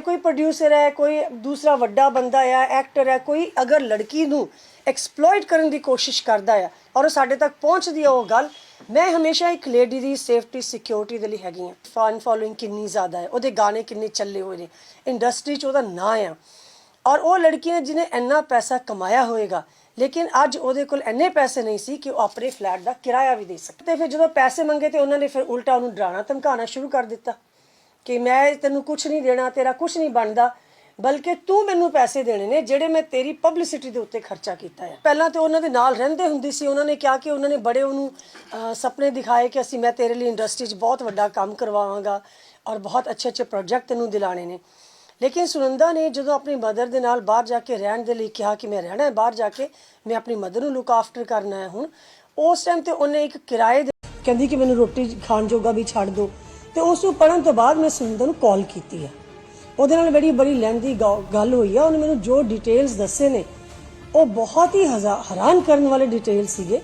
ਕੋਈ ਪ੍ਰੋਡਿਊਸਰ ਹੈ, ਕੋਈ ਦੂਸਰਾ ਵੱਡਾ ਬੰਦਾ ਹੈ ਐਕਟਰ ਹੈ, ਕੋਈ ਅਗਰ ਲੜਕੀ ਨੂੰ ਐਕਸਪਲੋਇਟ ਕਰਨ ਦੀ ਕੋਸ਼ਿਸ਼ ਕਰਦਾ ਹੈ ਔਰ ਉਹ ਸਾਡੇ ਤੱਕ ਪਹੁੰਚਦੀ ਹੈ ਉਹ ਗੱਲ, ਮੈਂ ਹਮੇਸ਼ਾ ਇੱਕ ਲੇਡੀ ਦੀ ਸੇਫਟੀ ਸਿਕਿਉਰਿਟੀ ਦੇ ਲਈ ਹੈਗੀ ਹਾਂ। ਫਨ ਫੋਲੋਇੰਗ ਕਿੰਨੀ ਜ਼ਿਆਦਾ ਹੈ, ਉਹਦੇ ਗਾਣੇ ਕਿੰਨੇ ਚੱਲੇ ਹੋਏ ਨੇ ਇੰਡਸਟਰੀ 'ਚ ਉਹਦਾ ਨਾਂ ਆ। ਔਰ ਉਹ ਲੜਕੀ ਨੇ ਜਿਹਨੇ ਇੰਨਾ ਪੈਸਾ ਕਮਾਇਆ ਹੋਏਗਾ, ਲੇਕਿਨ ਅੱਜ ਉਹਦੇ ਕੋਲ ਇੰਨੇ ਪੈਸੇ ਨਹੀਂ ਸੀ ਕਿ ਉਹ ਆਪਣੇ ਫਲੈਟ ਦਾ ਕਿਰਾਇਆ ਵੀ ਦੇ ਸਕੇ। ਤੇ ਫਿਰ ਜਦੋਂ ਪੈਸੇ ਮੰਗੇ ਤੇ ਉਹਨਾਂ ਨੇ ਫਿਰ ਉਲਟਾ ਉਹਨੂੰ ਡਰਾਣਾ, ਧਮਕਾਉਣਾ ਸ਼ੁਰੂ ਕਰ ਦਿੱਤਾ। ਕਿ ਮੈਂ ਤੈਨੂੰ ਕੁਝ ਨਹੀਂ ਦੇਣਾ ਤੇਰਾ ਕੁਝ ਨਹੀਂ ਬਣਦਾ ਬਲਕਿ ਤੂੰ ਮੈਨੂੰ ਪੈਸੇ ਦੇਣੇ ਨੇ ਜਿਹੜੇ ਮੈਂ ਤੇਰੀ ਪਬਲਿਸਿਟੀ ਦੇ ਉੱਤੇ ਖਰਚਾ ਕੀਤਾ ਹੈ ਪਹਿਲਾਂ ਤੇ ਉਹਨਾਂ ਦੇ ਨਾਲ ਰਹਿੰਦੇ ਹੁੰਦੀ ਸੀ ਉਹਨਾਂ ਨੇ ਕਿਹਾ ਕਿ ਉਹਨਾਂ ਨੇ ਬੜੇ ਉਹਨੂੰ ਅਹ, ਸੁਪਨੇ ਦਿਖਾਏ ਕਿ ਅਸੀਂ ਮੈਂ ਤੇਰੇ ਲਈ ਇੰਡਸਟਰੀ 'ਚ ਬਹੁਤ ਵੱਡਾ ਕੰਮ ਕਰਵਾਵਾਂਗਾ ਔਰ ਬਹੁਤ ਅੱਛੇ ਅੱਛੇ ਪ੍ਰੋਜੈਕਟ ਤੈਨੂੰ ਦਿਲਾਣੇ ਨੇ। ਲੇਕਿਨ ਸੁਨੰਦਾ ਨੇ ਜਦੋਂ ਆਪਣੀ ਮਦਰ ਦੇ ਨਾਲ ਬਾਹਰ ਜਾ ਕੇ ਰਹਿਣ ਦੇ ਲਈ ਕਿਹਾ ਕਿ ਮੈਂ ਰਹਿਣਾ ਹੈ ਬਾਹਰ ਜਾ ਕੇ ਮੈਂ ਆਪਣੀ ਮਦਰ ਨੂੰ ਲੁੱਕ ਆਫਟਰ ਕਰਨਾ ਹੈ ਹੁਣ ਉਸ ਟਾਈਮ ਤੇ ਉਹਨੇ ਇੱਕ ਕਿਰਾਏ ਦੇ ਕਹਿੰਦੀ ਕਿ ਮੈਨੂੰ ਰੋਟੀ ਖਾਣ ਜੋਗਾ ਵੀ ਛੱਡ ਦਿਓ ਤੇ ਉਸ ਨੂੰ ਪੜਨ ਤੋਂ ਬਾਅਦ ਮੈਂ ਸੁਨੰਦਾ ਨੂੰ ਕਾਲ ਕੀਤੀ ਹੈ। ਉਹਦੇ ਨਾਲ ਬੜੀ ਬੜੀ ਲੈਂਦੀ ਗੱਲ ਹੋਈ ਆ ਉਹਨੇ ਮੈਨੂੰ ਜੋ ਡਿਟੇਲਸ ਦੱਸੇ ਨੇ ਉਹ ਬਹੁਤ ਹੀ ਹਜ਼ਾ- ਹੈਰਾਨ ਕਰਨ ਵਾਲੇ ਡਿਟੇਲ ਸੀਗੇ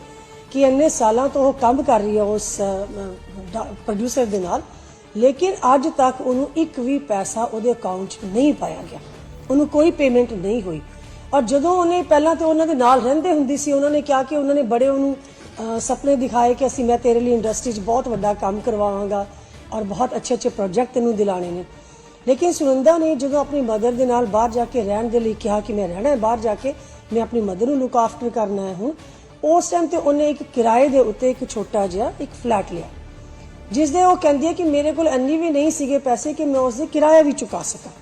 ਕਿ ਇੰਨੇ ਸਾਲਾਂ ਤੋਂ ਉਹ ਕੰਮ ਕਰ ਰਹੀ ਹੈ ਉਸ ਪ੍ਰੋਡਿਊਸਰ ਦੇ ਨਾਲ। ਲੇਕਿਨ ਅੱਜ ਤੱਕ ਉਹਨੂੰ ਇੱਕ ਵੀ ਪੈਸਾ ਉਹਦੇ ਅਕਾਊਂਟ 'ਚ ਨਹੀਂ ਪਾਇਆ ਗਿਆ। ਉਹਨੂੰ ਕੋਈ ਪੇਮੈਂਟ ਨਹੀਂ ਹੋਈ। ਔਰ ਜਦੋਂ ਉਹਨੇ ਪਹਿਲਾਂ ਤੇ ਉਹਨਾਂ ਦੇ ਨਾਲ ਰਹਿੰਦੇ ਹੁੰਦੀ ਸੀ ਉਹਨਾਂ ਨੇ ਕਿਹਾ ਕਿ ਉਹਨਾਂ ਨੇ ਬੜੇ ਉਹਨੂੰ ਅਹ, ਸੁਪਨੇ ਦਿਖਾਏ ਕਿ ਅਸੀਂ ਮੈਂ ਤੇਰੇ ਲਈ ਇੰਡਸਟਰੀ 'ਚ ਬਹੁਤ ਵੱਡਾ ਕੰਮ ਕਰਵਾਵਾਂਗਾ। ਔਰ ਬਹੁਤ ਅੱਛੇ ਅੱਛੇ ਪ੍ਰੋਜੈਕਟ ਤੈਨੂੰ ਦਿਲਾਣੇ ਨੇ। ਲੇਕਿਨ ਸੁਨੰਦਾ ਨੇ ਜਦੋਂ ਆਪਣੀ ਮਦਰ ਦੇ ਨਾਲ ਬਾਹਰ ਜਾ ਕੇ ਰਹਿਣ ਦੇ ਲਈ ਕਿਹਾ ਕਿ ਮੈਂ ਰਹਿਣਾ ਹੈ, ਬਾਹਰ ਜਾ ਕੇ ਮੈਂ ਆਪਣੀ ਮਦਰ ਨੂੰ ਲੁੱਕ ਆਫਟਰ ਕਰਨਾ ਹੈ ਹੁਣ ਉਸ ਟਾਈਮ ਤੇ ਉਹਨੇ ਇੱਕ ਕਿਰਾਏ ਦੇ ਉੱਤੇ ਇੱਕ ਛੋਟਾ ਜਿਹਾ ਇੱਕ ਫਲੈਟ ਲਿਆ। ਜਿਸ ਦੇ ਉਹ ਕਹਿੰਦੀ ਹੈ ਕਿ ਮੇਰੇ ਕੋਲ ਇੰਨੀ ਵੀ ਨਹੀਂ ਸੀਗੇ ਪੈਸੇ ਕਿ ਮੈਂ ਉਸ ਦੇ ਕਿਰਾਇਆ ਵੀ ਚੁਕਾ ਸਕਾਂ।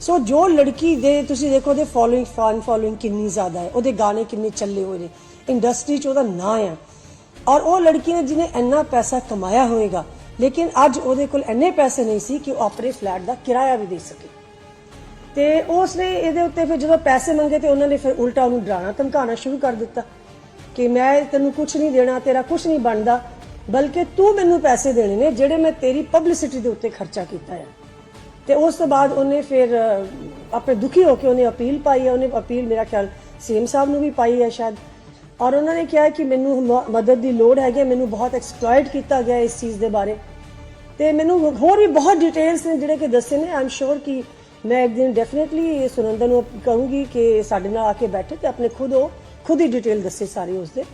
ਸੋ ਜੋ ਲੜਕੀ ਦੇ ਤੁਸੀਂ ਦੇਖੋ ਉਹਦੇ ਫੋਲੋਇੰਗ ਫਨ ਫੋਲੋਇੰਗ ਕਿੰਨੀ ਜ਼ਿਆਦਾ ਹੈ, ਉਹਦੇ ਗਾਣੇ ਕਿੰਨੇ ਚੱਲੇ ਹੋਏ ਨੇ ਇੰਡਸਟਰੀ 'ਚ ਉਹਦਾ ਨਾਂ ਆ। ਔਰ ਉਹ ਲੜਕੀ ਨੇ ਜਿਹਨੇ ਇੰਨਾ ਪੈਸਾ ਕਮਾਇਆ ਹੋਏਗਾ ਲੇਕਿਨ ਅੱਜ ਉਹਦੇ ਕੋਲ ਇੰਨੇ ਪੈਸੇ ਨਹੀਂ ਸੀ ਕਿ ਉਹ ਆਪਣੇ ਫਲੈਟ ਦਾ ਕਿਰਾਇਆ ਵੀ ਦੇ ਸਕੇ। ਤੇ ਉਸ ਨੇ ਇਹਦੇ ਉੱਤੇ ਫਿਰ ਜਦੋਂ ਪੈਸੇ ਮੰਗੇ ਤੇ ਉਹਨਾਂ ਨੇ ਫਿਰ ਉਲਟਾ ਉਹਨੂੰ ਡਰਾਣਾ, ਧਮਕਾਉਣਾ ਸ਼ੁਰੂ ਕਰ ਦਿੱਤਾ ਕਿ ਮੈਂ ਤੈਨੂੰ ਕੁਝ ਨਹੀਂ ਦੇਣਾ, ਤੇਰਾ ਕੁਝ ਨਹੀਂ ਬਣਦਾ, ਬਲਕਿ ਤੂੰ ਮੈਨੂੰ ਪੈਸੇ ਦੇਣੇ ਨੇ ਜਿਹੜੇ ਮੈਂ ਤੇਰੀ ਪਬਲਿਸਿਟੀ ਦੇ ਉੱਤੇ ਖਰਚਾ ਕੀਤਾ ਹੈ ਤੇ ਉਸ ਤੋਂ ਬਾਅਦ ਉਹਨੇ ਫਿਰ ਆਪਣੇ ਦੁਖੀ ਹੋ ਕੇ ਉਹਨੇ ਅਪੀਲ ਪਾਈ ਹੈ ਉਹਨੇ ਅਪੀਲ ਮੇਰਾ ਖਿਆਲ ਸੀਐਮ ਸਾਹਿਬ ਨੂੰ ਵੀ ਪਾਈ ਹੈ ਸ਼ਾਇਦ। ਔਰ ਉਹਨਾਂ ਨੇ ਕਿਹਾ ਕਿ ਮੈਨੂੰ ਮਦਦ ਦੀ ਲੋੜ ਹੈਗੀ ਹੈ, ਮੈਨੂੰ ਬਹੁਤ ਐਕਸਪਲੋਇਟ ਕੀਤਾ ਗਿਆ ਇਸ ਚੀਜ਼ ਦੇ ਬਾਰੇ। ਤੇ ਮੈਨੂੰ ਹੋਰ ਵੀ ਬਹੁਤ ਡਿਟੇਲਸ ਨੇ ਜਿਹੜੇ ਕਿ ਦੱਸੇ ਨੇ। ਆਮ ਸ਼ੋਰ ਕਿ ਮੈਂ ਇੱਕ ਦਿਨ ਡੈਫੀਨਿਟਲੀ ਸੁਨੰਦਾ ਨੂੰ ਕਹੂੰਗੀ ਕਿ ਸਾਡੇ ਨਾਲ ਆ ਕੇ ਬੈਠੇ ਤੇ ਆਪਣੇ ਖੁਦ ਉਹ ਖੁਦ ਹੀ ਡਿਟੇਲ ਦੱਸੇ ਸਾਰੀ ਉਸ ਦੇ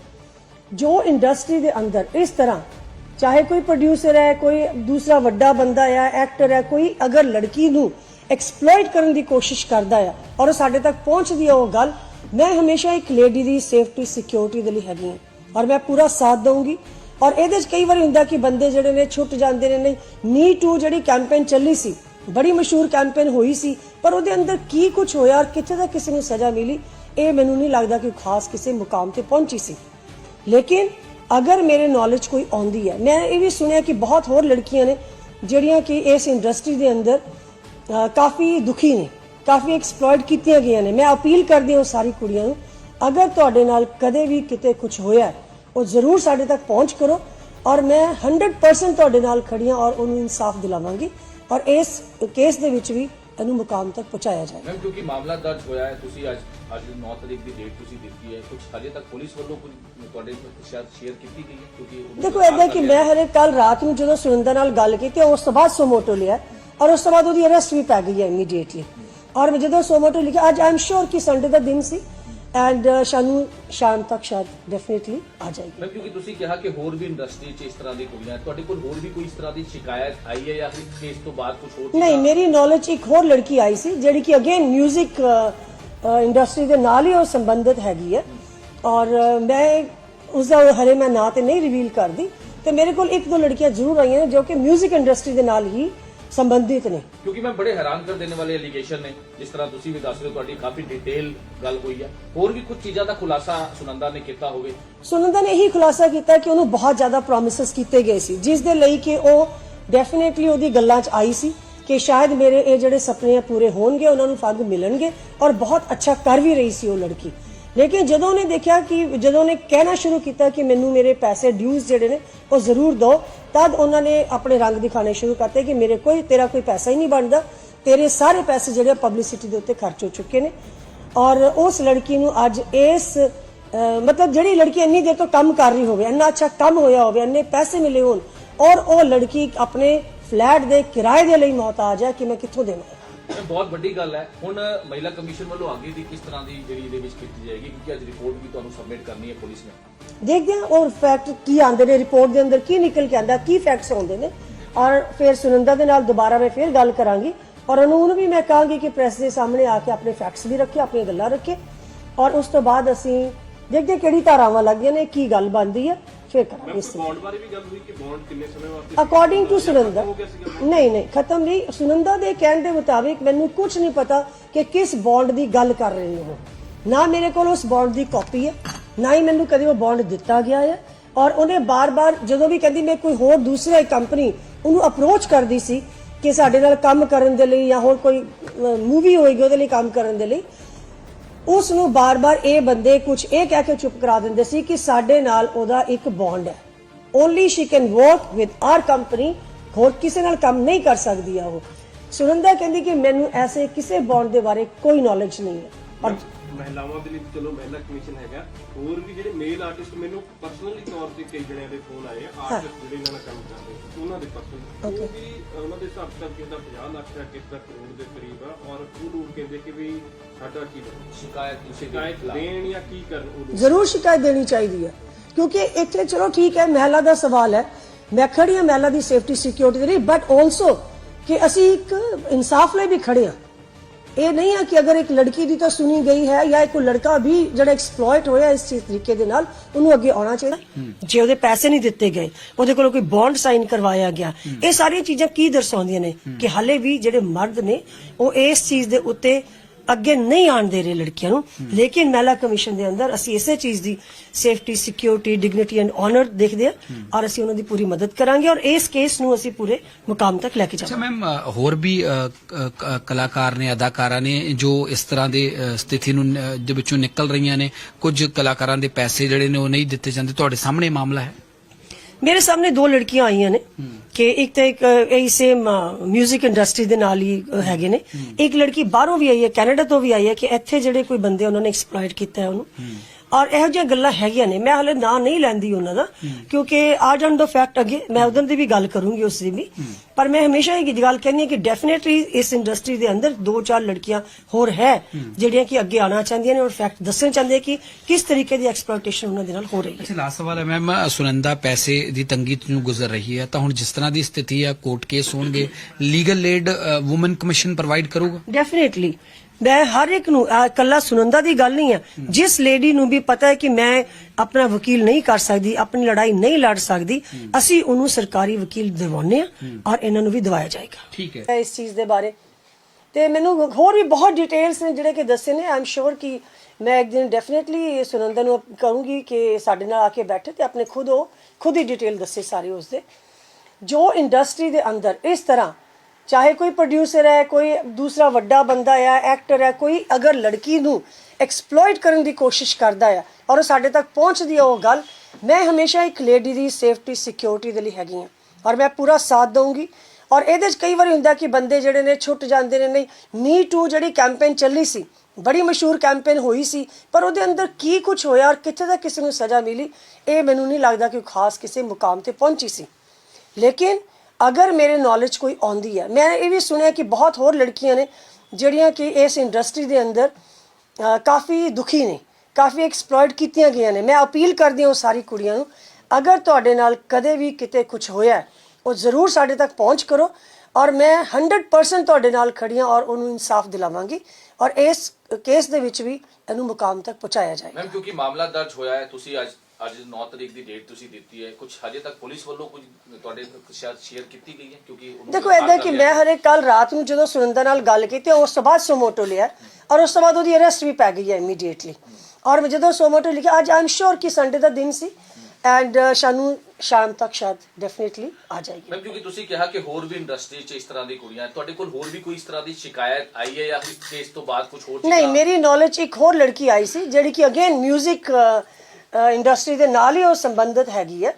ਜੋ ਇੰਡਸਟਰੀ ਦੇ ਅੰਦਰ ਇਸ ਤਰ੍ਹਾਂ ਚਾਹੇ ਕੋਈ ਪ੍ਰੋਡਿਊਸਰ ਹੈ ਕੋਈ ਦੂਸਰਾ ਵੱਡਾ ਬੰਦਾ ਹੈ ਐਕਟਰ ਹੈ ਕੋਈ ਅਗਰ ਲੜਕੀ ਨੂੰ ਐਕਸਪਲੋਇਟ ਕਰਨ ਦੀ ਕੋਸ਼ਿਸ਼ ਕਰਦਾ ਹੈ ਔਰ ਉਹ ਸਾਡੇ ਤੱਕ ਪਹੁੰਚਦੀ ਹੈ ਉਹ ਗੱਲ ਮੈਂ ਹਮੇਸ਼ਾ ਇੱਕ ਲੇਡੀ ਦੀ ਸੇਫਟੀ ਸਿਕਿਉਰਿਟੀ ਦੇ ਲਈ ਹੈਗੀ ਹਾਂ। ਔਰ ਮੈਂ ਪੂਰਾ ਸਾਥ ਦਊਂਗੀ। ਔਰ ਇਹਦੇ 'ਚ ਕਈ ਵਾਰ ਹੁੰਦਾ ਕਿ ਬੰਦੇ ਜਿਹੜੇ ਨੇ ਛੁੱਟ ਜਾਂਦੇ ਨੇ, ਨਹੀਂ ਨੀ ਟੂ ਜਿਹੜੀ ਕੈਂਪੇਨ ਚੱਲੀ ਸੀ, ਬੜੀ ਮਸ਼ਹੂਰ ਕੈਂਪੇਨ ਹੋਈ ਸੀ, ਪਰ ਉਹਦੇ ਅੰਦਰ ਕੀ ਕੁਝ ਹੋਇਆ ਔਰ ਕਿੱਥੇ ਤੱਕ ਕਿਸੇ ਨੂੰ ਸਜ਼ਾ ਮਿਲੀ, ਇਹ ਮੈਨੂੰ ਨਹੀਂ ਲੱਗਦਾ ਕਿ ਖਾਸ ਕਿਸੇ ਮੁਕਾਮ ਤੇ ਪਹੁੰਚੀ ਸੀ। ਲੇਕਿਨ ਅਗਰ ਮੇਰੇ ਨੌਲੇਜ ਕੋਈ ਆਉਂਦੀ ਹੈ, ਮੈਂ ਇਹ ਵੀ ਸੁਣਿਆ ਕਿ ਬਹੁਤ ਹੋਰ ਲੜਕੀਆਂ ਨੇ, ਜਿਹੜੀਆਂ ਕਿ ਇਸ ਇੰਡਸਟਰੀ ਦੇ ਅੰਦਰ ਕਾਫੀ ਦੁਖੀ ਨੇ। ਕਾਫੀ ਐਕਸਪਲੋਇਟ ਕੀਤੀਆਂ ਗਈਆਂ ਨੇ। ਮੈਂ ਅਪੀਲ ਕਰਦੀ ਹਾਂ ਉਹ ਸਾਰੀ ਕੁੜੀਆਂ ਨੂੰ ਅਗਰ ਤੁਹਾਡੇ ਨਾਲ ਕਦੇ ਵੀ ਕਿਤੇ ਕੁਝ ਹੋਇਆ ਉਹ ਜ਼ਰੂਰ ਸਾਡੇ ਤੱਕ ਪਹੁੰਚ ਕਰੋ ਔਰ ਮੈਂ 100% ਤੁਹਾਡੇ ਨਾਲ ਖੜੀ ਹਾਂ ਔਰ ਉਹਨੂੰ ਇਨਸਾਫ ਦਿਲਾਵਾਂਗੀ ਔਰ ਇਸ ਕੇਸ ਦੇ ਵਿੱਚ ਵੀ ਇਹਨੂੰ ਮੁਕਾਮ ਤੱਕ ਪਹੁੰਚਾਇਆ ਜਾਏ। ਮੈਮ ਕਿਉਂਕਿ ਮਾਮਲਾ ਦਰਜ ਹੋਇਆ ਹੈ ਤੁਸੀਂ ਅੱਜ ਅੱਜ 9 ਤਰੀਕ ਦੀ ਡੇਟ ਤੁਸੀਂ ਦਿੱਤੀ ਹੈ ਕੁਝ ਹਜੇ ਤੱਕ ਪੁਲਿਸ ਵੱਲੋਂ ਕੁਝ ਤੁਹਾਡੇ ਸ਼ਾਇਦ ਸ਼ੇਅਰ ਕੀਤੀ ਗਈ ਹੈ ਕਿਉਂਕਿ ਦੇਖੋ ਕਰ ਕਿ। ਮੈਂ ਹਰੇ ਕੱਲ ਰਾਤ ਨੂੰ ਜਦੋਂ ਸੁਰਿੰਦਰ ਨਾਲ ਗੱਲ ਕੀਤੀ ਉਸ ਤੋਂ ਬਾਅਦ ਸੋਮੋਟੋ ਲਿਆ ਔਰ ਉਸ ਤੋਂ ਬਾਅਦ ਉਹਦੀ ਅਰੈਸਟ ਵੀ ਪੈ ਗਈ ਹੈ ਇਮੀਡੀਏਟਲੀ ਔਰ ਮੈਂ ਜਦੋਂ ਸੋਮੋਟੋ ਲਿਖਿਆ ਅੱਜ ਆਮ ਸ਼ੋਰ ਕਿ ਸੰਡੇ ਦਾ ਦਿਨ ਸੀ ਐਂਡ ਸ਼ਾਨੂ ਸ਼ਾਮ ਤੱਕ ਸ਼ਾਇਦ ਡੈਫੀਨਿਟਲੀ ਆ ਜਾਏਗੀ ਮੈਮ ਕਿਉਂਕਿ ਤੁਸੀਂ ਕਿਹਾ ਕਿ ਹੋਰ ਵੀ ਇੰਡਸਟਰੀ 'ਚ ਇਸ ਤਰ੍ਹਾਂ ਦੀ ਕੁੜੀਆਂ ਤੁਹਾਡੇ ਕੋਲ ਹੋਰ ਵੀ ਕੋਈ ਇਸ ਤਰ੍ਹਾਂ ਦੀ ਸ਼ਿਕਾਇਤ ਆਈ ਹੈ ਜਾਂ ਫਿਰ ਕੇਸ ਤੋਂ ਬਾਅਦ ਕੁਝ ਹੋਰ ਨਹੀਂ ਮੇਰੀ ਨੌਲੇਜ ਇੱਕ ਹੋਰ ਲੜਕੀ ਆਈ ਸੀ ਜਿਹੜੀ ਕਿ ਅਗੇਨ 뮤직 ਇੰਡਸਟਰੀ ਦੇ ਨਾਲ ਹੀ ਉਹ ਸੰਬੰਧਿਤ ਹੈਗੀ ਹੈ ਔਰ ਅ, ਮੈਂ ਉਸ ਦਾ ਹਰੇ ਮੈਂ ਨਾਂ ਤੇ ਨਹੀਂ ਰਿਵੀਲ ਕਰਦੀ ਤੇ ਮੇਰੇ ਕੋਲ ਇੱਕ ਦੋ ਲੜਕੀਆਂ ਜ਼ਰੂਰ ਆਈਆਂ ਨੇ ਜੋ ਕਿ 뮤직 ਇੰਡਸਟਰੀ ਦੇ ਨਾਲ ਹੀ ਸੰਬੰਧਿਤ ਨੇ। ਕਿਉਂਕਿ ਮੈਂ ਬੜੇ ਹੈਰਾਨ ਕਰ ਦੇਣ ਵਾਲੇ ਐਲੀਗੇਸ਼ਨ ਨੇ। ਜਿਸ ਤਰ੍ਹਾਂ ਤੁਸੀਂ ਵੀ ਦੱਸ ਰਹੇ ਹੋ ਤੁਹਾਡੀ ਕਾਫੀ ਡਿਟੇਲ ਗੱਲ ਹੋਈ ਹੈ ਹੋਰ ਵੀ ਕੁਝ ਚੀਜ਼ਾਂ ਦਾ ਖੁਲਾਸਾ ਸੁਨੰਦਾ ਨੇ ਕੀਤਾ ਹੋਵੇ। ਸੁਨੰਦਾ ਨੇ ਇਹੀ ਖੁਲਾਸਾ ਕੀਤਾ ਕਿ ਉਹਨੂੰ ਬਹੁਤ ਜ਼ਿਆਦਾ ਪ੍ਰੋਮਿਸਸ ਕੀਤੇ ਗਏ ਸੀ ਜਿਸ ਦੇ ਲਈ ਕਿ ਉਹ ਡੈਫੀਨਿਟਲੀ ਉਹਦੀ ਗੱਲਾਂ 'ਚ ਆਈ ਸੀ ਕਿ ਸ਼ਾਇਦ ਮੇਰੇ ਇਹ ਜਿਹੜੇ ਸੁਪਨੇ ਪੂਰੇ ਹੋਣਗੇ ਉਹਨਾਂ ਨੂੰ ਫੰਡ ਮਿਲਣਗੇ ਔਰ ਬਹੁਤ ਅੱਛਾ ਕਰ ਵੀ ਰਹੀ ਸੀ ਉਹ ਲੜਕੀ। ਲੇਕਿਨ ਜਦੋਂ ਉਹਨੇ ਦੇਖਿਆ ਕਿ, ਜਦੋਂ ਉਹਨੇ ਕਹਿਣਾ ਸ਼ੁਰੂ ਕੀਤਾ ਕਿ ਮੈਨੂੰ ਮੇਰੇ ਪੈਸੇ ਡਿਊਜ਼ ਜਿਹੜੇ ਨੇ, ਉਹ ਜ਼ਰੂਰ ਦਿਓ, ਤਦ ਉਹਨਾਂ ਨੇ ਆਪਣੇ ਰੰਗ ਦਿਖਾਣੇ ਸ਼ੁਰੂ ਕਰਤੇ ਕਿ ਮੇਰੇ ਕੋਈ, ਤੇਰਾ ਕੋਈ ਪੈਸਾ ਹੀ ਨਹੀਂ ਬਣਦਾ। ਤੇਰੇ ਸਾਰੇ ਪੈਸੇ ਜਿਹੜੇ ਪਬਲਿਸਿਟੀ ਦੇ ਉੱਤੇ ਖਰਚ ਹੋ ਚੁੱਕੇ ਨੇ। ਔਰ ਉਸ ਲੜਕੀ ਨੂੰ ਅੱਜ ਇਸ ਮਤਲਬ ਜਿਹੜੀ ਲੜਕੀ ਇੰਨੀ ਦੇਰ ਤੋਂ ਕੰਮ ਕਰ ਰਹੀ ਹੋਵੇ, ਇੰਨਾ ਅੱਛਾ ਕੰਮ ਹੋਇਆ ਹੋਵੇ, ਇੰਨੇ ਪੈਸੇ ਮਿਲੇ ਹੋਣ, ਔਰ ਉਹ ਲੜਕੀ ਆਪਣੇ ਫਲੈਟ ਦੇ ਕਿਰਾਏ ਦੇ ਲਈ ਮੁਹਤਾਜ ਹੈ ਕਿ ਮੈਂ ਕਿੱਥੋਂ ਦੇਵਾਂ? ਇਹ ਬਹੁਤ ਵੱਡੀ ਗੱਲ ਹੈ। ਹੁਣ ਮਹਿਲਾ ਕਮਿਸ਼ਨ ਵੱਲੋਂ ਅੱਗੇ ਦੀ ਕਿਸ ਤਰ੍ਹਾਂ ਦੀ ਜਿਹੜੀ ਇਹਦੇ ਵਿੱਚ ਕੀਤੀ ਜਾਏਗੀ, ਕਿਉਂਕਿ ਅੱਜ ਰਿਪੋਰਟ ਵੀ ਤੁਹਾਨੂੰ ਸਬਮਿਟ ਕਰਨੀ ਹੈ ਪੁਲਿਸ ਨੇ। ਦੇਖਦੇ ਹਾਂ ਔਰ ਫੈਕਟ ਕੀ ਆਉਂਦੇ ਨੇ ਰਿਪੋਰਟ ਦੇ ਅੰਦਰ ਕੀ ਨਿਕਲ ਕੇ ਆਉਂਦਾ, ਕੀ ਫੈਕਟਸ ਆਉਂਦੇ ਨੇ। ਔਰ ਫਿਰ ਸੁਨੰਦਾ ਦੇ ਨਾਲ ਦੁਬਾਰਾ ਮੈਂ ਫਿਰ ਗੱਲ ਕਰਾਂਗੀ। ਔਰ ਉਹਨੂੰ ਵੀ ਮੈਂ ਕਹਾਂਗੀ ਕਿ ਪ੍ਰੈਸ ਦੇ ਸਾਹਮਣੇ ਆ ਕੇ ਆਪਣੇ ਫੈਕਟਸ ਵੀ ਰੱਖੇ, ਆਪਣੀਆਂ ਗੱਲਾਂ ਰੱਖੇ। ਔਰ ਉਸ ਤੋਂ ਬਾਅਦ ਅਸੀਂ ਦੇਖਦੇ ਕਿਹੜੀ ਧਾਰਾਵਾਂ ਲੱਗੀਆਂ ਨੇ, ਕੀ ਗੱਲ ਬਣਦੀ ਹੈ। ਫਿਰ ਕਰਾਂਗੇ ਇਸ ਬੌਂਡ ਬਾਰੇ ਵੀ ਗੱਲ ਹੋਈ ਕਿ ਬੌਂਡ ਕਿੰਨੇ ਸਮੇਂ ਵਾਸਤੇ ਅਕੋਰਡਿੰਗ ਟੂ ਸੁਨੰਦਾ ਨਹੀਂ ਨਹੀਂ ਖਤਮ ਨਹੀਂ। ਸੁਨੰਦਾ ਦੇ ਕਹਿਣ ਦੇ ਮੁਤਾਬਿਕ ਮੈਨੂੰ ਕੁਝ ਨਹੀਂ ਪਤਾ ਕਿ ਕਿਸ ਬੌਂਡ ਦੀ ਗੱਲ ਕਰ ਰਹੇ ਨੇ ਉਹ। ਨਾ ਮੇਰੇ ਕੋਲ ਉਸ ਬੌਂਡ ਦੀ ਕਾਪੀ ਹੈ ਨਾ ਹੀ ਮੈਨੂੰ ਕਦੇ ਉਹ ਬੌਂਡ ਦਿੱਤਾ ਗਿਆ ਹੈ। ਔਰ ਉਹਨੇ ਬਾਰ-ਬਾਰ ਜਦੋਂ ਵੀ ਕਹਿੰਦੀ ਮੈਂ ਕੋਈ ਹੋਰ ਦੂਸਰਾ ਕੰਪਨੀ ਉਹਨੂੰ ਅਪਰੋਚ ਕਰਦੀ ਸੀ ਕਿ ਸਾਡੇ ਨਾਲ ਕੰਮ ਕਰਨ ਦੇ ਲਈ ਜਾਂ ਹੋਰ ਕੋਈ ਮੂਵੀ ਹੋਏਗੀ ਉਹਦੇ ਲਈ ਕੰਮ ਕਰਨ ਦੇ ਲਈ ਉਸ ਨੂੰ ਬਾਰ-ਬਾਰ ਇਹ ਬੰਦੇ ਕੁਝ ਇਹ ਕਹਿ ਕੇ ਚੁੱਪ ਕਰਾ ਦਿੰਦੇ ਸੀ ਕਿ ਸਾਡੇ ਨਾਲ ਉਹਦਾ ਇੱਕ ਬੌਂਡ ਹੈ। Only she can work with our company ਹੋਰ ਕਿਸੇ ਨਾਲ ਕੰਮ ਨਹੀਂ ਕਰ ਸਕਦੀ ਆ ਉਹ। ਸੁਨੰਦਾ ਕਹਿੰਦੀ ਕਿ ਮੈਨੂੰ ਐਸੇ ਕਿਸੇ ਬੌਂਡ ਦੇ ਬਾਰੇ ਕੋਈ ਨੌਲੇਜ ਨਹੀਂ ਹੈ। ਔਰ ਮਹਿਲਾਵਾਂ ਦੇ ਲਈ ਚਲੋ ਮਹਿਲਾ ਕਮਿਸ਼ਨ ਹੈਗਾ। ਹੋਰ ਵੀ ਜਿਹੜੇ ਮੇਲ ਆਰਟਿਸਟ ਮੈਨੂੰ ਪਰਸਨਲੀ ਤੌਰ ਤੇ ਕਈ ਜਣਿਆਂ ਦੇ ਫੋਨ ਆਏ ਆ ਆਰਟਿਸਟ ਜਿਹੜੇ ਇਹਨਾਂ ਨਾਲ ਕੰਮ ਕਰਦੇ ਉਹਨਾਂ ਦੇ ਪਰਸਨਲ ਉਹ ਵੀ ਉਹਨਾਂ ਦੇ ਹਿਸਾਬ ਤੱਕ ਕਿਦਾ 50 ਲੱਖ ਦਾ ਕਿਦਾ ਕਰੋੜ ਦੇ ਕਰੀਬ ਆ ਔਰ ਉਹ ਲੋਕ ਕਹਿੰਦੇ ਕਿ ਵੀ ਸਾਡਾ ਕੀ? ਸ਼ਿਕਾਇਤ ਸ਼ਿਕਾਇਤ ਦੇਣ ਜਾਂ ਕੀ ਕਰਨ ਉਹ ਜ਼ਰੂਰ ਸ਼ਿਕਾਇਤ ਦੇਣੀ ਚਾਹੀਦੀ ਹੈ ਕਿਉਂਕਿ ਇੱਥੇ ਚਲੋ ਠੀਕ ਹੈ ਮਹਿਲਾ ਦਾ ਸਵਾਲ ਹੈ। ਮੈਂ ਖੜੀ ਹਾਂ ਮਹਿਲਾ ਦੀ ਸੇਫਟੀ ਸਿਕਿਉਰਿਟੀ ਦੇ ਲਈ ਬਟ ਆਲਸੋ ਕਿ ਅਸੀਂ ਇੱਕ ਇਨਸਾਫ ਲਈ ਵੀ ਖੜੇ ਹਾਂ। ਇਹ ਨਹੀਂ ਹੈ ਕਿ ਅਗਰ ਇੱਕ ਲੜਕੀ ਦੀ ਤਾਂ ਸੁਣੀ ਗਈ ਹੈ ਜਾਂ ਇੱਕ ਲੜਕਾ ਵੀ ਜਿਹੜਾ ਐਕਸਪਲੋਇਟ ਹੋਇਆ ਇਸ ਚੀਜ਼ ਤਰੀਕੇ ਦੇ ਨਾਲ ਉਹਨੂੰ ਅੱਗੇ ਆਉਣਾ ਚਾਹੀਦਾ। ਜੇ ਉਹਦੇ ਪੈਸੇ ਨਹੀਂ ਦਿੱਤੇ ਗਏ ਉਹਦੇ ਕੋਲੋਂ ਕੋਈ ਬੌਂਡ ਸਾਈਨ ਕਰਵਾਇਆ ਗਿਆ ਇਹ ਸਾਰੀਆਂ ਚੀਜ਼ਾਂ ਕੀ ਦਰਸਾਉਂਦੀਆਂ ਨੇ ਕਿ ਹਾਲੇ ਵੀ ਜਿਹੜੇ ਮਰਦ ਨੇ ਉਹ ਇਸ ਚੀਜ਼ ਦੇ ਉੱਤੇ ਅੱਗੇ ਨਹੀਂ ਆਣ ਦੇ ਰਹੇ ਲੜਕੀਆਂ ਨੂੰ। ਲੇਕਿਨ ਮਹਿਲਾ ਕਮਿਸ਼ਨ ਦੇ ਅੰਦਰ ਅਸੀਂ ਇਸੇ ਚੀਜ਼ ਦੀ safety security dignity and honour ਦੇਖਦੇ ਹਾਂ ਔਰ ਅਸੀਂ ਉਹਨਾਂ ਦੀ ਪੂਰੀ ਮਦਦ ਕਰਾਂਗੇ ਔਰ ਇਸ ਕੇਸ ਨੂੰ ਅਸੀਂ ਪੂਰੇ ਮੁਕਾਮ ਤੱਕ ਲੈ ਕੇ ਅੱਛਾ ਜਾਵਾਂਗੇ। ਮੈਮ ਹੋਰ ਵੀ ਕਲਾਕਾਰ ਨੇ ਅਦਾਕਾਰਾਂ ਨੇ ਜੋ ਇਸ ਤਰ੍ਹਾਂ ਦੇ ਸਥਿਤੀ ਨੂੰ ਦੇ ਵਿੱਚੋਂ ਨਿਕਲ ਰਹੀਆਂ ਨੇ ਕੁਝ ਕਲਾਕਾਰਾਂ ਦੇ ਪੈਸੇ ਜਿਹੜੇ ਨੇ ਉਹ ਨਹੀਂ ਦਿੱਤੇ ਜਾਂਦੇ। ਤੁਹਾਡੇ ਸਾਹਮਣੇ ਮਾਮਲਾ ਹੈ। ਮੇਰੇ ਸਾਹਮਣੇ ਦੋ ਲੜਕੀਆਂ ਆਈਆਂ ਨੇ ਕਿ ਇੱਕ ਤਾਂ ਇੱਕ ਇਹ ਸੇਮ 뮤직 ਇੰਡਸਟਰੀ ਦੇ ਨਾਲ ਹੀ ਹੈਗੇ ਨੇ। ਇੱਕ ਲੜਕੀ ਬਾਹਰੋਂ ਵੀ ਆਈ ਹੈ ਕੈਨੇਡਾ ਤੋਂ ਵੀ ਆਈ ਹੈ ਕਿ ਇੱਥੇ ਜਿਹੜੇ ਕੋਈ ਬੰਦੇ ਉਹਨਾਂ ਨੇ ਐਕਸਪਲੋਇਟ ਕੀਤਾ ਹੈ ਉਹਨੂੰ। ਔਰ ਇਹੋ ਜਿਹੀਆਂ ਗੱਲਾਂ ਹੈਗੀਆਂ ਨੇ। ਮੈਂ ਹਲੇ ਨਾਂ ਨਹੀਂ ਲੈਂਦੀ ਉਹਨਾਂ ਦਾ ਕਿਉਂਕਿ ਆ ਜਾਣ ਦੋ ਫੈਕਟ ਅੱਗੇ ਮੈਂ ਉਦੋਂ ਦੀ ਵੀ ਗੱਲ ਕਰੂੰਗੀ ਉਸ ਦੀ ਵੀ। ਪਰ ਮੈਂ ਹਮੇਸ਼ਾ ਇਹ ਗੱਲ ਕਹਿੰਦੀ ਹਾਂ ਕਿ ਡੈਫੀਨਿਟਲੀ ਇਸ ਇੰਡਸਟਰੀ ਦੇ ਅੰਦਰ ਦੋ ਚਾਰ ਲੜਕੀਆਂ ਹੋਰ ਹੈ ਜਿਹੜੀਆਂ ਕਿ ਅੱਗੇ ਆਉਣਾ ਚਾਹੁੰਦੀਆਂ ਨੇ ਔਰ ਫੈਕਟ ਦੱਸਣਾ ਚਾਹੁੰਦੀਆਂ ਕਿ ਕਿਸ ਤਰੀਕੇ ਦੀ ਐਕਸਪਲੋਇਟੇਸ਼ਨ ਉਹਨਾਂ ਦੇ ਨਾਲ ਹੋ ਰਹੀ ਹੈ। ਅੱਛਾ ਲਾਸਟ ਸਵਾਲ ਹੈ ਮੈਮ ਸੁਨੰਦਾ ਪੈਸੇ ਦੀ ਤੰਗੀ ਤੋਂ ਗੁਜ਼ਰ ਰਹੀ ਹੈ ਤਾਂ ਹੁਣ ਜਿਸ ਤਰ੍ਹਾਂ ਦੀ ਸਥਿਤੀ ਹੈ ਕੋਰਟ ਕੇਸ ਹੋਣਗੇ legal aid woman commission provide ਕਰੂਗਾ? ਡੈਫੀਨਿਟਲੀ ਮੈਂ ਹਰ ਇੱਕ ਨੂੰ ਆਹ ਇਕੱਲਾ ਸੁਨੰਦਾ ਦੀ ਗੱਲ ਨਹੀਂ ਹੈ ਜਿਸ ਲੇਡੀ ਨੂੰ ਵੀ ਪਤਾ ਹੈ ਕਿ ਮੈਂ ਆਪਣਾ ਵਕੀਲ ਨਹੀਂ ਕਰ ਸਕਦੀ ਆਪਣੀ ਲੜਾਈ ਨਹੀਂ ਲੜ ਸਕਦੀ ਅਸੀਂ ਉਹਨੂੰ ਸਰਕਾਰੀ ਵਕੀਲ ਦਿਵਾਉਂਦੇ ਆ ਔਰ ਇਹਨਾਂ ਨੂੰ ਵੀ ਦਿਵਾਇਆ ਜਾਏਗਾ। ਠੀਕ ਹੈ। ਇਸ ਚੀਜ਼ ਦੇ ਬਾਰੇ। ਤੇ ਮੈਨੂੰ ਹੋਰ ਵੀ ਬਹੁਤ ਡਿਟੇਲਸ ਨੇ ਜਿਹੜੇ ਕਿ ਦੱਸੇ ਨੇ। ਆਮ ਸ਼ੋਰ ਕਿ ਮੈਂ ਇੱਕ ਦਿਨ ਡੈਫੀਨਿਟਲੀ ਸੁਨੰਦਾ ਨੂੰ ਕਹੂੰਗੀ ਕਿ ਸਾਡੇ ਨਾਲ ਆ ਕੇ ਬੈਠੇ ਤੇ ਆਪਣੇ ਖੁਦ ਉਹ ਖੁਦ ਹੀ ਡਿਟੇਲ ਦੱਸੇ ਸਾਰੇ ਉਸ ਦੇ ਜੋ ਇੰਡਸਟਰੀ ਦੇ ਅੰਦਰ ਇਸ ਤਰ੍ਹਾਂ ਚਾਹੇ ਕੋਈ ਪ੍ਰੋਡਿਊਸਰ ਹੈ, ਕੋਈ ਦੂਸਰਾ ਵੱਡਾ ਬੰਦਾ ਹੈ ਐਕਟਰ ਹੈ, ਕੋਈ ਅਗਰ ਲੜਕੀ ਨੂੰ ਐਕਸਪਲੋਇਟ ਕਰਨ ਦੀ ਕੋਸ਼ਿਸ਼ ਕਰਦਾ ਹੈ ਔਰ ਉਹ ਸਾਡੇ ਤੱਕ ਪਹੁੰਚਦੀ ਹੈ ਉਹ ਗੱਲ, ਮੈਂ ਹਮੇਸ਼ਾ ਇੱਕ ਲੇਡੀ ਦੀ ਸੇਫਟੀ ਸਿਕਿਉਰਿਟੀ ਦੇ ਲਈ ਹੈਗੀ ਹਾਂ ਔਰ ਮੈਂ ਪੂਰਾ ਸਾਥ ਦਊਂਗੀ ਔਰ ਇਹਦੇ 'ਚ ਕਈ ਵਾਰੀ ਹੁੰਦਾ ਕਿ ਬੰਦੇ ਜਿਹੜੇ ਨੇ ਛੁੱਟ ਜਾਂਦੇ ਨੇ, ਨਹੀਂ ਮੀ ਟੂ ਜਿਹੜੀ ਕੈਂਪੇਨ ਚੱਲੀ ਸੀ, ਬੜੀ ਮਸ਼ਹੂਰ ਕੈਂਪੇਨ ਹੋਈ ਸੀ, ਪਰ ਉਹਦੇ ਅੰਦਰ ਕੀ ਕੁਝ ਹੋਇਆ ਔਰ ਕਿੱਥੇ ਤੱਕ ਕਿਸੇ ਨੂੰ ਸਜ਼ਾ ਮਿਲੀ, ਇਹ ਮੈਨੂੰ ਨਹੀਂ ਲੱਗਦਾ ਕਿ ਉਹ ਖਾਸ ਕਿਸੇ ਮੁਕਾਮ ਤੇ ਪਹੁੰਚੀ ਸੀ। ਲੇਕਿਨ ਅਗਰ ਮੇਰੇ ਨੌਲੇਜ ਕੋਈ ਆਉਂਦੀ ਹੈ, ਮੈਂ ਇਹ ਵੀ ਸੁਣਿਆ ਕਿ ਬਹੁਤ ਹੋਰ ਲੜਕੀਆਂ ਨੇ ਜਿਹੜੀਆਂ ਕਿ ਇਸ ਇੰਡਸਟਰੀ ਦੇ ਅੰਦਰ ਕਾਫੀ ਦੁਖੀ ਨੇ, ਕਾਫੀ ਐਕਸਪਲੋਇਟ ਕੀਤੀਆਂ ਗਈਆਂ ਨੇ। ਮੈਂ ਅਪੀਲ ਕਰਦੀ ਹਾਂ ਉਹ ਸਾਰੀ ਕੁੜੀਆਂ ਨੂੰ, ਅਗਰ ਤੁਹਾਡੇ ਨਾਲ ਕਦੇ ਵੀ ਕਿਤੇ ਕੁਝ ਹੋਇਆ ਉਹ ਜ਼ਰੂਰ ਸਾਡੇ ਤੱਕ ਪਹੁੰਚ ਕਰੋ ਔਰ ਮੈਂ 100% ਤੁਹਾਡੇ ਨਾਲ ਖੜੀ ਹਾਂ ਔਰ ਉਹਨੂੰ ਇਨਸਾਫ ਦਿਲਾਵਾਂਗੀ ਔਰ ਇਸ ਕੇਸ ਦੇ ਵਿੱਚ ਵੀ ਇਹਨੂੰ ਮੁਕਾਮ ਤੱਕ ਪਹੁੰਚਾਇਆ ਜਾਏਗਾ। ਮੈਮ ਕਿਉਂਕਿ ਮਾਮਲਾ ਦਰਜ ਹੋਇਆ ਹੈ, ਤੁਸੀਂ ਅੱਜ ਅੱਜ 9 ਤਰੀਕ ਦੀ ਡੇਟ ਤੁਸੀਂ ਦਿੱਤੀ ਹੈ। ਕੁਝ ਹਜੇ ਤੱਕ ਪੁਲਿਸ ਵੱਲੋਂ ਕੁਝ ਤੁਹਾਡੇ ਸ਼ਾਇਦ ਸ਼ੇਅਰ ਕੀਤੀ ਗਈ ਹੈ? ਕਿਉਂਕਿ ਦੇਖੋ ਕਰ ਕਿ ਮੈਂ ਹਰੇ ਕੱਲ ਰਾਤ ਨੂੰ ਜਦੋਂ ਸੁਰਿੰਦਰ ਨਾਲ ਗੱਲ ਕੀਤੀ ਉਸ ਤੋਂ ਬਾਅਦ ਸੋਮੋਟੋ ਲਿਆ ਔਰ ਉਸ ਤੋਂ ਬਾਅਦ ਉਹਦੀ ਅਰੈਸਟ ਵੀ ਪੈ ਗਈ ਹੈ ਇਮੀਡੀਏਟਲੀ ਔਰ ਮੈਂ ਜਦੋਂ ਸੋਮੋਟੋ ਲਿਖਿਆ ਅੱਜ ਆਮ ਸ਼ੋਰ ਕਿ ਸੰਡੇ ਦਾ ਦਿਨ ਸੀ ਐਂਡ ਸ਼ਾਨੂੰ ਸ਼ਾਮ ਤੱਕ ਸ਼ਾਇਦ ਡੈਫੀਨਿਟਲੀ ਆ ਜਾਏਗੀ। ਮੈਮ ਕਿਉਂਕਿ ਤੁਸੀਂ ਕਿਹਾ ਕਿ ਹੋਰ ਵੀ ਇੰਡਸਟਰੀ 'ਚ ਇਸ ਤਰ੍ਹਾਂ ਦੀ ਕੁੜੀਆਂ ਤੁਹਾਡੇ ਕੋਲ ਹੋਰ ਵੀ ਕੋਈ ਇਸ ਤਰ੍ਹਾਂ ਦੀ ਸ਼ਿਕਾਇਤ ਆਈ ਹੈ ਜਾਂ ਇਸ ਕੇਸ ਤੋਂ ਬਾਅਦ ਕੁਝ ਹੋਰ ਨਹੀਂ ਮੇਰੀ ਨੌਲੇਜ ਇੱਕ ਹੋਰ ਲੜਕੀ ਆਈ ਸੀ ਜਿਹੜੀ ਕਿ ਅਗੇਨ 뮤직 ਇੰਡਸਟਰੀ ਦੇ ਨਾਲ ਹੀ ਉਹ ਸੰਬੰਧਿਤ ਹੈਗੀ ਹੈ।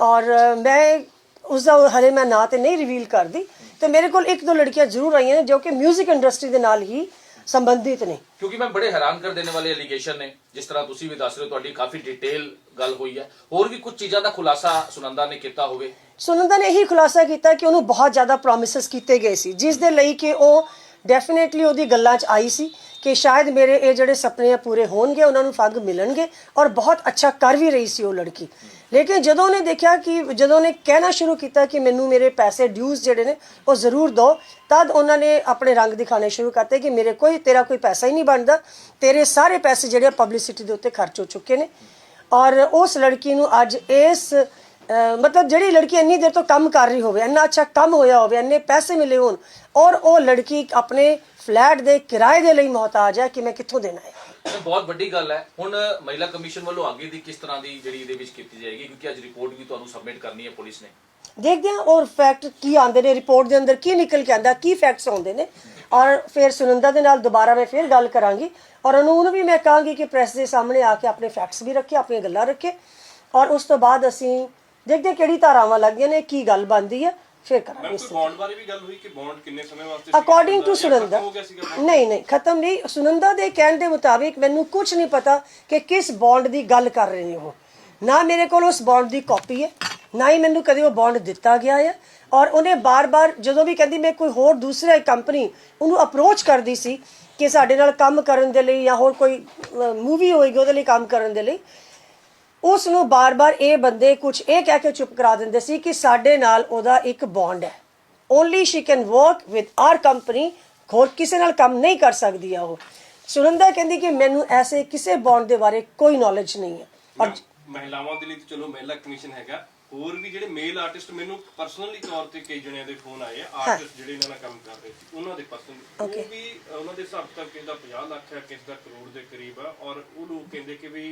ਔਰ ਮੈਂ ਉਸ ਦਾ ਹਲੇ ਮੈਂ ਨਾਂ ਤੇ ਨਹੀਂ ਰਿਵੀਲ ਕਰਦੀ। ਤੇ ਮੇਰੇ ਕੋਲ ਇੱਕ ਦੋ ਲੜਕੀਆਂ ਜ਼ਰੂਰ ਆਈਆਂ ਨੇ ਜੋ ਕਿ 뮤직 ਇੰਡਸਟਰੀ ਦੇ ਨਾਲ ਹੀ ਸੰਬੰਧਿਤ ਨੇ। ਕਿਉਂਕਿ ਮੈਂ ਬੜੇ ਹੈਰਾਨ ਕਰ ਦੇਣ ਵਾਲੇ ਐਲੀਗੇਸ਼ਨ ਨੇ। ਜਿਸ ਤਰ੍ਹਾਂ ਤੁਸੀਂ ਵੀ ਦੱਸ ਰਹੇ ਹੋ ਤੁਹਾਡੀ ਕਾਫੀ ਡਿਟੇਲ ਗੱਲ ਹੋਈ ਹੈ। ਹੋਰ ਵੀ ਕੁਝ ਚੀਜ਼ਾਂ ਦਾ ਖੁਲਾਸਾ ਸੁਨੰਦਾ ਨੇ ਕੀਤਾ ਹੋਵੇ? ਸੁਨੰਦਾ ਨੇ ਇਹੀ ਖੁਲਾਸਾ ਕੀਤਾ ਕਿ ਉਹਨੂੰ ਬਹੁਤ ਜ਼ਿਆਦਾ ਪ੍ਰੋਮਿਸਸ ਕੀਤੇ ਗਏ ਸੀ ਜਿਸ ਦੇ ਲਈ ਕਿ ਉਹ ਡੈਫੀਨੇਟਲੀ ਉਹਦੀ ਗੱਲਾਂ 'ਚ ਆਈ ਸੀ। ਕਿ ਸ਼ਾਇਦ ਮੇਰੇ ਇਹ ਜਿਹੜੇ ਸੁਪਨੇ ਆ ਪੂਰੇ ਹੋਣਗੇ, ਉਹਨਾਂ ਨੂੰ ਫੰਗ ਮਿਲਣਗੇ ਔਰ ਬਹੁਤ ਅੱਛਾ ਕਰ ਵੀ ਰਹੀ ਸੀ ਉਹ ਲੜਕੀ। ਲੇਕਿਨ ਜਦੋਂ ਉਹਨੇ ਦੇਖਿਆ ਕਿ, ਜਦੋਂ ਉਹਨੇ ਕਹਿਣਾ ਸ਼ੁਰੂ ਕੀਤਾ ਕਿ ਮੈਨੂੰ ਮੇਰੇ ਪੈਸੇ ਡਿਊਜ਼ ਜਿਹੜੇ ਨੇ, ਉਹ ਜ਼ਰੂਰ ਦਿਓ ਤਦ ਉਹਨਾਂ ਨੇ ਆਪਣੇ ਰੰਗ ਦਿਖਾਣੇ ਸ਼ੁਰੂ ਕਰਤੇ ਕਿ ਮੇਰੇ ਕੋਈ, ਤੇਰਾ ਕੋਈ ਪੈਸਾ ਹੀ ਨਹੀਂ ਬਣਦਾ। ਤੇਰੇ ਸਾਰੇ ਪੈਸੇ ਜਿਹੜੇ ਪਬਲਿਸਿਟੀ ਦੇ ਉੱਤੇ ਖਰਚ ਹੋ ਚੁੱਕੇ ਨੇ। ਔਰ ਉਸ ਲੜਕੀ ਨੂੰ ਅੱਜ ਇਸ ਅਹ, ਮਤਲਬ ਜਿਹੜੀ ਲੜਕੀ ਇੰਨੀ ਦੇਰ ਤੋਂ ਕੰਮ ਕਰ ਰਹੀ ਹੋਵੇ ਇੰਨਾ ਅੱਛਾ ਕੰਮ ਹੋਇਆ ਹੋਵੇ ਇੰਨੇ ਪੈਸੇ ਮਿਲੇ ਹੋਣ ਔਰ ਉਹ ਲੜਕੀ ਆਪਣੇ ਫਲੈਟ ਦੇ ਕਿਰਾਏ ਦੇ ਲਈ ਮੁਹਤਾਜ ਹੈ ਕਿ ਮੈਂ ਕਿੱਥੋਂ ਦੇਣਾ ਹੈ? ਇਹ ਬਹੁਤ ਵੱਡੀ ਗੱਲ ਹੈ। ਹੁਣ ਮਹਿਲਾ ਕਮਿਸ਼ਨ ਵੱਲੋਂ ਅੱਗੇ ਦੀ ਕਿਸ ਤਰ੍ਹਾਂ ਦੀ ਜਿਹੜੀ ਇਹਦੇ ਵਿੱਚ ਕੀਤੀ ਜਾਏਗੀ? ਕਿਉਂਕਿ ਅੱਜ ਰਿਪੋਰਟ ਵੀ ਤੁਹਾਨੂੰ ਸਬਮਿਟ ਕਰਨੀ ਹੈ ਪੁਲਿਸ ਨੇ। ਦੇਖਦੇ ਹਾਂ ਔਰ ਫੈਕਟ ਕੀ ਆਉਂਦੇ ਨੇ ਰਿਪੋਰਟ ਦੇ ਅੰਦਰ ਕੀ ਨਿਕਲ ਕੇ ਆਉਂਦਾ ਕੀ ਫੈਕਟਸ ਆਉਂਦੇ ਨੇ। ਔਰ ਫਿਰ ਸੁਨੰਦਾ ਦੇ ਨਾਲ ਦੁਬਾਰਾ ਮੈਂ ਫਿਰ ਗੱਲ ਕਰਾਂਗੀ। ਔਰ ਉਹਨੂੰ ਨੂੰ ਵੀ ਮੈਂ ਕਹਾਂਗੀ ਕਿ ਪ੍ਰੈਸ ਦੇ ਸਾਹਮਣੇ ਆ ਕੇ ਆਪਣੇ ਫੈਕਟਸ ਵੀ ਰੱਖੇ ਆਪਣੀਆਂ ਗੱਲਾਂ ਰੱਖੇ। ਔਰ ਉਸ ਤੋਂ ਬਾਅਦ ਅਸੀਂ ਦੇਖਦੇ ਹਾਂ ਕਿਹੜੀ ਧਾਰਾਵਾਂ ਲੱਗਦੀਆਂ ਨੇ ਕੀ ਗੱਲ ਬਣਦੀ ਹੈ ਫਿਰ ਕਰਾਂਗੇ ਇਸ ਬੌਂਡ ਬਾਰੇ ਵੀ ਗੱਲ ਹੋਈ ਕਿ ਬੌਂਡ ਕਿੰਨੇ ਸਮੇਂ ਵਾਸਤੇ? According to Sunanda? ਨਹੀਂ ਨਹੀਂ ਖਤਮ ਨਹੀਂ। ਸੁਨੰਦਾ ਦੇ ਕਹਿਣ ਦੇ ਮੁਤਾਬਿਕ ਮੈਨੂੰ ਕੁਝ ਨਹੀਂ ਪਤਾ ਕਿ ਕਿਸ ਬੌਂਡ ਦੀ ਗੱਲ ਕਰ ਰਹੇ ਨੇ ਉਹ। ਨਾ ਮੇਰੇ ਕੋਲ ਉਸ ਬੌਂਡ ਦੀ ਕਾਪੀ ਹੈ ਨਾ ਹੀ ਮੈਨੂੰ ਕਦੇ ਉਹ ਬੌਂਡ ਦਿੱਤਾ ਗਿਆ ਹੈ। ਔਰ ਉਹਨੇ ਬਾਰ-ਬਾਰ ਜਦੋਂ ਵੀ ਕਹਿੰਦੀ ਮੈਂ ਕੋਈ ਹੋਰ ਦੂਸਰਾ ਕੰਪਨੀ ਉਹਨੂੰ ਅਪਰੋਚ ਕਰਦੀ ਸੀ ਕਿ ਸਾਡੇ ਨਾਲ ਕੰਮ ਕਰਨ ਦੇ ਲਈ ਜਾਂ ਹੋਰ ਕੋਈ ਮੂਵੀ ਹੋਏਗੀ ਉਹਦੇ ਲਈ ਕੰਮ ਕਰਨ ਦੇ ਲਈ ਉਸ ਨੂੰ ਬਾਰ-ਬਾਰ ਇਹ ਬੰਦੇ ਕੁਝ ਇਹ ਕਹਿ ਕੇ ਚੁੱਪ ਕਰਾ ਦਿੰਦੇ ਸੀ ਕਿ ਸਾਡੇ ਨਾਲ ਉਹਦਾ ਇੱਕ ਬੌਂਡ ਹੈ। Only she can work with our company ਹੋਰ ਕਿਸੇ ਨਾਲ ਕੰਮ ਨਹੀਂ ਕਰ ਸਕਦੀ ਆ ਉਹ। ਸੁਨੰਦਾ ਕਹਿੰਦੀ ਕਿ ਮੈਨੂੰ ਐਸੇ ਕਿਸੇ ਬੌਂਡ ਦੇ ਬਾਰੇ ਕੋਈ ਨੌਲੇਜ ਨਹੀਂ ਹੈ। ਔਰ ਮਹਿਲਾਵਾਂ ਦੇ ਲਈ ਤਾਂ ਚਲੋ ਮਹਿਲਾ ਕਮਿਸ਼ਨ ਹੈਗਾ। ਹੋਰ ਵੀ ਜਿਹੜੇ ਮੇਲ ਆਰਟਿਸਟ ਮੈਨੂੰ ਪਰਸਨਲੀ ਤੌਰ ਤੇ ਕਈ ਜਣਿਆਂ ਦੇ ਫੋਨ ਆਏ ਆ ਆਰਟਿਸਟ ਜਿਹੜੇ ਇਹਨਾਂ ਨਾਲ ਕੰਮ ਕਰ ਰਹੇ ਸੀ ਉਹਨਾਂ ਦੇ ਪਰਸਨਲੀ ਉਹ ਵੀ ਉਹਨਾਂ ਦੇ ਹਿਸਾਬ ਤੱਕ ਕਿਸੇ ਦਾ 50 ਲੱਖ ਹੈ ਕਿਸੇ ਦਾ ਕਰੋੜ ਦੇ ਕਰੀਬ ਆ ਔਰ ਉਹ ਲੋਕ ਕਹਿੰਦੇ ਕਿ ਵੀ